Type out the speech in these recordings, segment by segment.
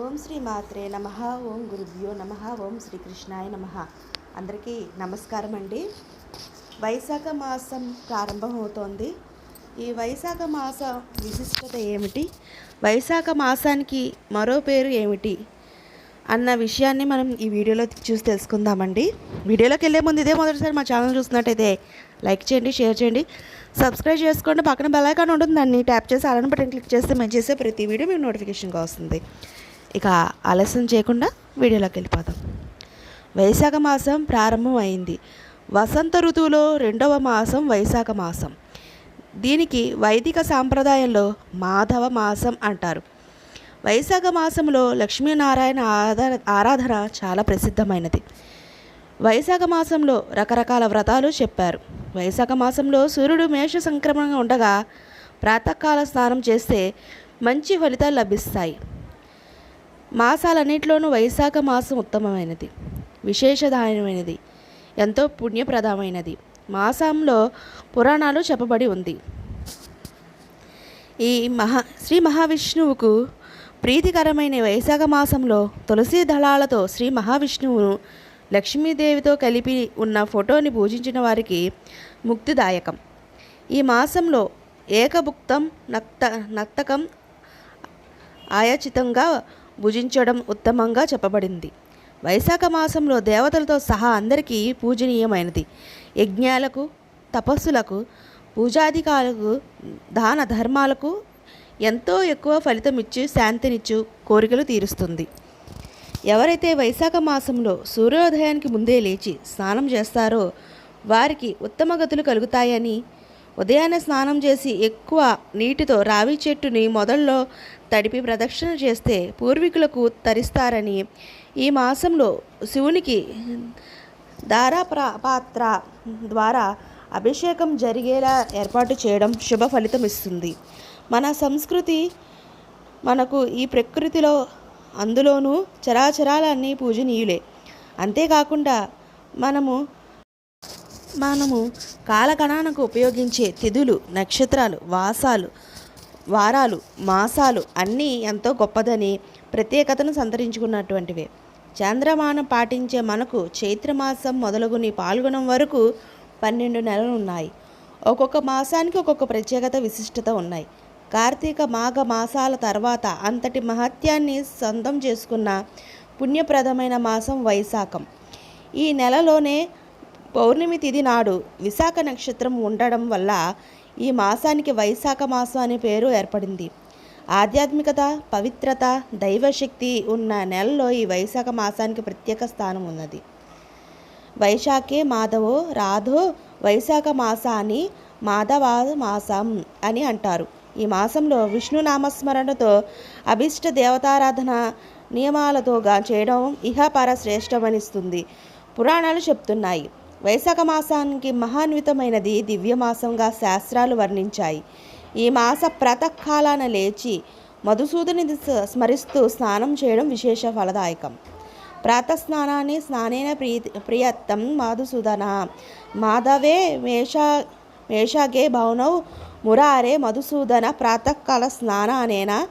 ఓం శ్రీ మాత్రే నమ ఓం గురుభ్యో నమ ఓం శ్రీకృష్ణాయ నమ. అందరికీ నమస్కారం అండి. వైశాఖ మాసం ప్రారంభమవుతోంది ఈ వైశాఖ మాస విశిష్టత ఏమిటి? వైశాఖ మాసానికి మరో పేరు ఏమిటి? అన్న విషయాన్ని మనం ఈ వీడియోలో చూసి తెలుసుకుందామండి. వీడియోలోకి వెళ్ళే ముందు ఇదే మొదటిసారి మా ఛానల్ చూస్తున్నట్టయితే లైక్ చేయండి షేర్ చేయండి. సబ్స్క్రైబ్ చేసుకోండి పక్కన బెల్ ఐకాన్ ఉంటుంది దాన్ని ట్యాప్ చేసి అలానే బటన్ క్లిక్ చేస్తే మేము చేసే ప్రతి వీడియో మీకు నోటిఫికేషన్గా వస్తుంది. ఇక ఆలస్యం చేయకుండా వీడియోలోకి వెళ్ళిపోదాం. వైశాఖ మాసం ప్రారంభం అయింది వసంత ఋతువులో రెండవ మాసం వైశాఖ మాసం. దీనికి వైదిక సాంప్రదాయంలో మాధవ మాసం అంటారు. వైశాఖ మాసంలో లక్ష్మీనారాయణ ఆదర ఆరాధన చాలా ప్రసిద్ధమైనది. వైశాఖ మాసంలో రకరకాల వ్రతాలు చెప్పారు. వైశాఖ మాసంలో సూర్యుడు మేష సంక్రమణంగా ఉండగా ప్రాతకాల స్నానం చేస్తే మంచి ఫలితాలు లభిస్తాయి. మాసాలన్నింటిలోనూ వైశాఖ మాసం ఉత్తమమైనది విశేషదాయమైనది ఎంతో పుణ్యప్రదమైనది. మాసంలో పురాణాలు చెప్పబడి ఉంది. ఈ మహా శ్రీ మహావిష్ణువుకు ప్రీతికరమైన వైశాఖ మాసంలో తులసి దళాలతో శ్రీ మహావిష్ణువును లక్ష్మీదేవితో కలిపి ఉన్న ఫోటోని పూజించిన వారికి ముక్తిదాయకం. ఈ మాసంలో ఏకభుక్తం నక్త నక్తకం ఆయాచితంగా భుజించడం ఉత్తమంగా చెప్పబడింది. వైశాఖ మాసంలో దేవతలతో సహా అందరికీ పూజనీయమైనది. యజ్ఞాలకు తపస్సులకు పూజాధికారులకు దాన ధర్మాలకు ఎంతో ఎక్కువ ఫలితం ఇచ్చి శాంతినిచ్చు కోరికలు తీరుస్తుంది. ఎవరైతే వైశాఖ మాసంలో సూర్యోదయానికి ముందే లేచి స్నానం చేస్తారో వారికి ఉత్తమ గతులు కలుగుతాయని ఉదయాన్నే స్నానం చేసి ఎక్కువ నీటితో రావి చెట్టుని మొదల్లో తడిపి ప్రదక్షిణ చేస్తే పూర్వీకులకు తరిస్తారని ఈ మాసంలో శివునికి దారా పాత్ర ద్వారా అభిషేకం జరిగేలా ఏర్పాటు చేయడం శుభ ఫలితం ఇస్తుంది. మన సంస్కృతి మనకు ఈ ప్రకృతిలో అందులోనూ చరాచరాలన్నీ పూజనీయులే. అంతేకాకుండా మనము మనము కాలగణనకు ఉపయోగించే తిథులు నక్షత్రాలు వాసాలు వారాలు మాసాలు అన్నీ ఎంతో గొప్పదని ప్రత్యేకతను సంతరించుకున్నటువంటివే. చంద్రమానం పాటించే మనకు చైత్రమాసం మొదలుగుని పాల్గొనం వరకు పన్నెండు నెలలు ఉన్నాయి ఒక్కొక్క మాసానికి ఒక్కొక్క ప్రత్యేకత విశిష్టత ఉన్నాయి. కార్తీక మాఘ మాసాల తర్వాత అంతటి మహత్యాన్ని సొంతం చేసుకున్న పుణ్యప్రదమైన మాసం వైశాఖం. ఈ నెలలోనే పౌర్ణమి తిథి నాడు విశాఖ నక్షత్రం ఉండడం వల్ల ఈ మాసానికి వైశాఖ మాసం అనే పేరు ఏర్పడింది. ఆధ్యాత్మికత పవిత్రత దైవశక్తి ఉన్న నెలలో ఈ వైశాఖ మాసానికి ప్రత్యేక స్థానం ఉన్నది. వైశాఖే మాధవో రాధో వైశాఖ మాసాన్ని మాధవ మాసం అని అంటారు. ఈ మాసంలో విష్ణు నామస్మరణతో అభిష్ట దేవతారాధన నియమాలతోగా చేయడం ఇహపర శ్రేష్టమనిస్తుంది. పురాణాలు చెప్తున్నాయి. వైశాఖ మాసానికి మహాన్వితమైనది దివ్యమాసంగా శాస్త్రాలు వర్ణించాయి. ఈ మాస ప్రాతకాలాన లేచి మధుసూదని స్మరిస్తూ స్నానం చేయడం విశేష ఫలదాయకం. ప్రాతస్నానాన్ని స్నానేన ప్రియ ప్రియత్తం మధుసూదన. మాధవే మేష మేషాగే భవనౌ మురారే మధుసూదన ప్రాతకాల స్నానానేన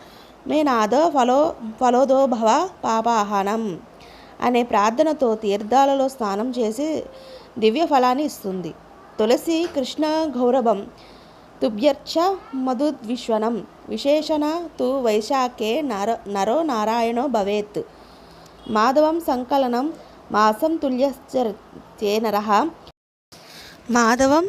మే నాదో ఫలో ఫలోదో భవ పాపాహనం అనే ప్రార్థనతో తీర్థాలలో స్నానం చేసి దివ్య ఫలాన్ని ఇస్తుంది. తులసి కృష్ణ గౌరవం తుభ్యర్చ మధుద్విశ్వనం విశేషణ తు వైశాఖే నర నరో నారాయణో భవేత్. మాధవం సంకలనం మాసం తుల్యశ్చే నర. మాధవం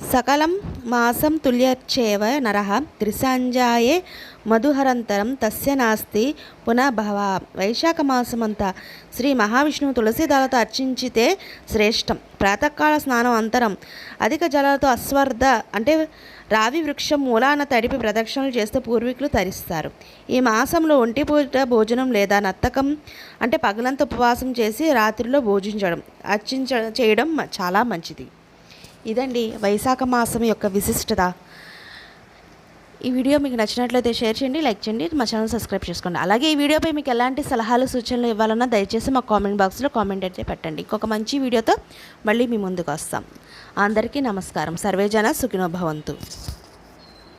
సకలం మాసం తుల్యచేవ నర త్రిసంజాయే మధుహరంతరం తస్య నాస్తి పునఃభవ వైశాఖ మాసమంతా శ్రీ మహావిష్ణువు తులసిదళతో అర్చించితే శ్రేష్టం. ప్రాతకాల స్నానం అంతరం. అధిక జలాలతో అశ్వర్ధ అంటే రావి వృక్షం మూలాన తడిపి ప్రదక్షిణలు చేస్తే పూర్వీకులు తరిస్తారు. ఈ మాసంలో ఒంటి పూట భోజనం లేదా నత్తకం అంటే పగలంత ఉపవాసం చేసి రాత్రిలో భోజించడం అర్చించ చేయడం చాలా మంచిది. ఇదండి వైశాఖ మాసం యొక్క విశిష్టత. ఈ వీడియో మీకు నచ్చినట్లయితే షేర్ చేయండి లైక్ చేయండి మా ఛానల్ సబ్స్క్రైబ్ చేసుకోండి. అలాగే ఈ వీడియోపై మీకు ఎలాంటి సలహాలు సూచనలు ఇవ్వాలన్నా దయచేసి మా కామెంట్ బాక్స్లో కామెంట్ అయితే పెట్టండి. ఇంకొక మంచి వీడియోతో మళ్ళీ మీ ముందుకు వస్తాం. అందరికీ నమస్కారం. సర్వేజన సుఖినోభవంతు